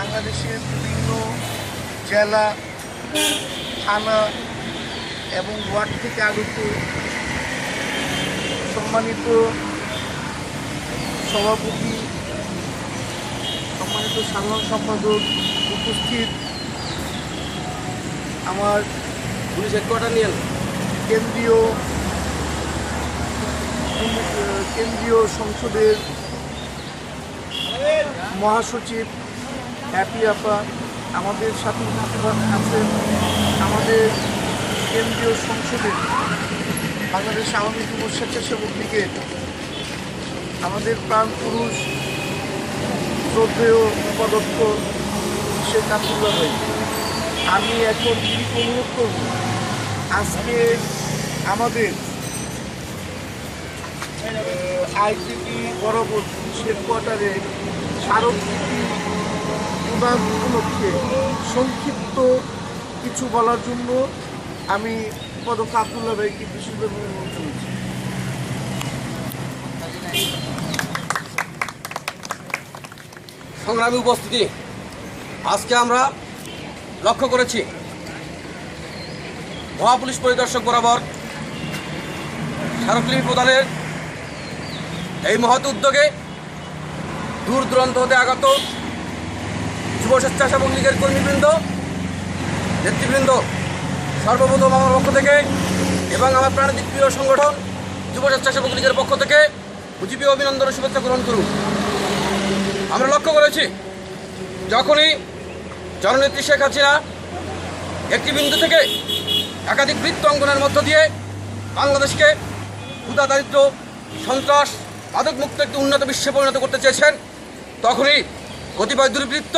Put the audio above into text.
বাংলাদেশের বিভিন্ন জেলা থানা এবং ওয়ার্ড থেকে আগত সম্মানিত সভাপতি সম্মানিত সাধারণ সম্পাদক উপস্থিত আমার পুলিশ হেডকোয়ার্টার নিয়ে কেন্দ্রীয় কেন্দ্রীয় সংসদের মহাসচিব হ্যাপি আপা, আমাদের সাথে আছেন আমাদের কেন্দ্রীয় সংসদে বাংলাদেশ আওয়ামী যুব স্বেচ্ছাসেবক লীগের আমাদের প্রাণ পুরুষ শ্রদ্ধেয় উপাধ্যক্ষ শেখ আবদুল্লাহ ভাই। আমি এখন দিদিকে অনুরোধ করব, আজকে আমাদের আইসিটি বরাবর হেডকোয়ার্টারে স্মারকলিপি প্রদান উপলক্ষে সংক্ষিপ্ত কিছু বলার জন্য আমি পদক আবদুল্লাহ ভাইকে বিশেষভাবে অনুরোধ করেছি সংগ্রামী উপস্থিতি, আজকে আমরা লক্ষ্য করেছি মহাপুলিশ পরিদর্শক বরাবর স্মারকলিপি প্রদানের এই মহৎ উদ্যোগে দূর দূরান্ত হতে আগত যুব স্বেচ্ছাসেবক লীগের কর্মীবৃন্দ, নেতৃবৃন্দ, সর্বপ্রথম আমার পক্ষ থেকে এবং আমার প্রাণীর প্রিয় সংগঠন, যুব স্বেচ্ছাসেবক লীগের পক্ষ থেকে মুজিবী অভিনন্দন শুভেচ্ছা গ্রহণ করুন। আমরা লক্ষ্য করেছি, যখনই জননেত্রী শেখ হাসিনা একটি বিন্দু থেকে একাধিক বৃত্ত অঙ্গনের মধ্য দিয়ে বাংলাদেশকে ক্ষুদা দারিদ্র সন্ত্রাস মাদকমুক্ত একটি উন্নত বিশ্বে পরিণত করতে চেয়েছেন, তখনই কতিপয় দুর্বৃত্ত